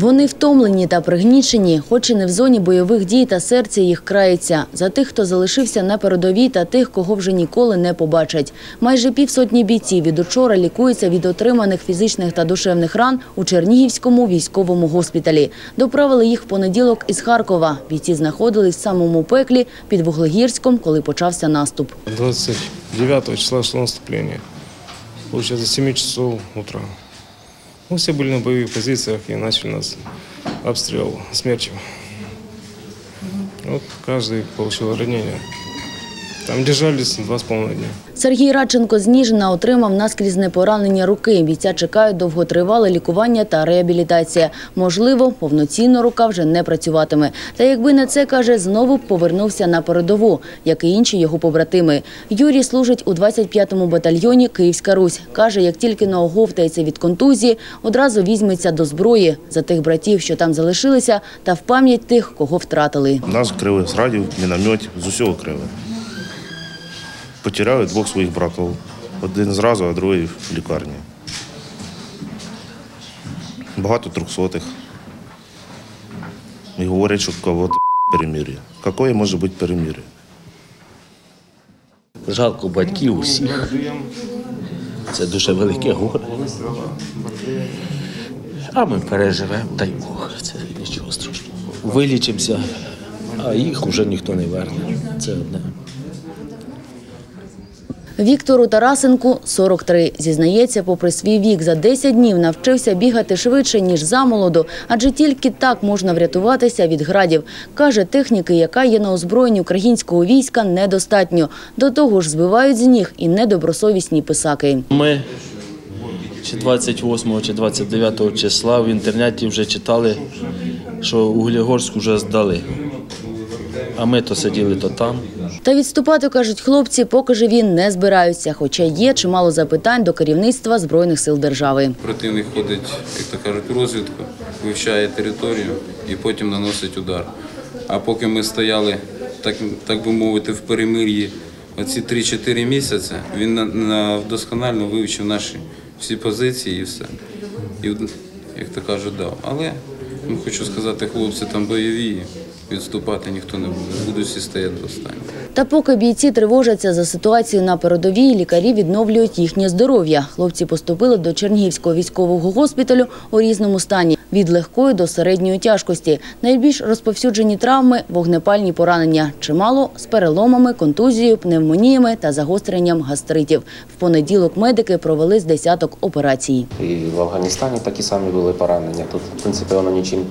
Вони втомлені та пригнічені, хоч і не в зоні бойових дій та серце їх крається. За тих, хто залишився на передовій та тих, кого вже ніколи не побачать. Майже півсотні бійців від учора лікуються від отриманих фізичних та душевних ран у Чернігівському військовому госпіталі. Доправили їх в понеділок із Харкова. Бійці знаходились в самому пеклі під Вуглегірськом, коли почався наступ. 29 числа шло. Получается, с 7 часов утра. Мы все были на боевых позициях и начали нас обстрел смерчем. Вот каждый получил ранение. Там держались два с половиной дня. Сергій Радченко з Ніжина отримав наскрізне поранення руки. Бійця чекають довготривале лікування та реабілітація. Можливо, повноцінно рука вже не працюватиме. Та якби не це, каже, знову повернувся на передову, як і інші його побратими. Юрій служить у 25-му батальйоні Київська Русь. Каже, як тільки не оговтається від контузії, одразу візьметься до зброї за тих братів, що там залишилися, та в пам'ять тих, кого втратили. Нас крили з радів, мінометів, з усього крили. Потеряли двох своїх братів. Один зразу, а другий в лікарні. Багато трьохсотих. І говорять, що кого-то перемір'я. Какое може бути перемір'я? Жалко батьків усіх. Це дуже велике горе. А ми переживемо, дай Бог, це нічого страшного. Вилічимося, а їх вже ніхто не верне. Це одне. Віктору Тарасенку 43. Зізнається, попри свій вік, за 10 днів навчився бігати швидше, ніж замолоду, адже тільки так можна врятуватися від градів. Каже, техніки, яка є на озброєнні українського війська, недостатньо. До того ж, збивають з ніг і недобросовісні писаки. Ми чи 28 чи 29 числа в інтернеті вже читали, що Углігорськ вже здали. А ми то сиділи, то там. Та відступати, кажуть хлопці, поки живі не збираються, хоча є чимало запитань до керівництва Збройних сил держави. Противник ходить, як то кажуть, у розвідку, вивчає територію і потім наносить удар. А поки ми стояли, так, так би мовити, в перемир'ї оці 3-4 місяці, він на, на досконально вивчив наші всі позиції і все. І, як то кажуть, дав. Але ну, хочу сказати, хлопці там бойові, відступати ніхто не буде. Будуть всі стояти до останнього. Та поки бійці тривожаться за ситуацію на передовій, лікарі відновлюють їхнє здоров'я. Хлопці поступили до Чернігівського військового госпіталю у різному стані від легкої до середньої тяжкості. Найбільш розповсюджені травми вогнепальні поранення, чимало з переломами, контузією, пневмоніями та загостренням гастритів. В понеділок медики провели з десяток операцій. І в Афганістані такі самі були поранення. Тут, в принципі, воно нічим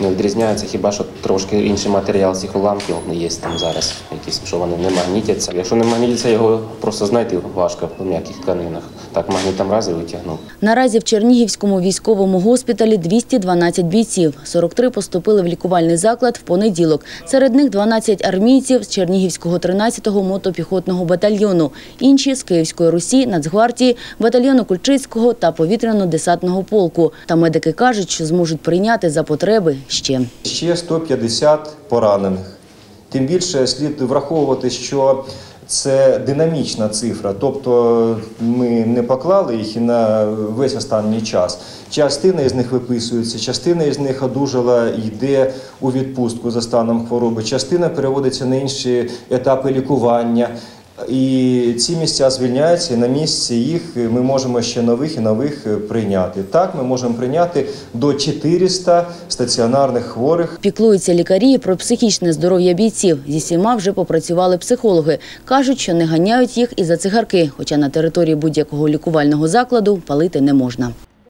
не відрізняється, хіба що трошки інший матеріал цих уламків є там зараз, якісь, що вони не магнітяться. Якщо не магнітяться, його просто знайти важко в м'яких тканинах. Так магнітом раз і витягнув. Наразі в Чернігівському військовому госпіталі 212 бійців. 43 поступили в лікувальний заклад в понеділок. Серед них 12 армійців з Чернігівського 13-го мотопіхотного батальйону, інші з Київської Русі, Нацгвардії, батальйону Кульчицького та повітряно-десантного полку. Та медики кажуть, що зможуть прийняти за потреби ще. Ще 150 поранених. Тим більше слід враховувати, що це динамічна цифра, тобто ми не поклали їх і на весь останній час. Частина із них виписується, частина із них одужала йде у відпустку за станом хвороби, частина переводиться на інші етапи лікування. І ці місця звільняються, і на місці їх ми можемо ще нових і нових прийняти. Так, ми можемо прийняти до 400 стаціонарних хворих Піклуються лікарі про психічне здоров'я бійців. Зі всіма вже попрацювали психологи. Кажуть, що не ганяють їх і за цигарки, хоча на території будь-якого лікувального закладу палити не можна.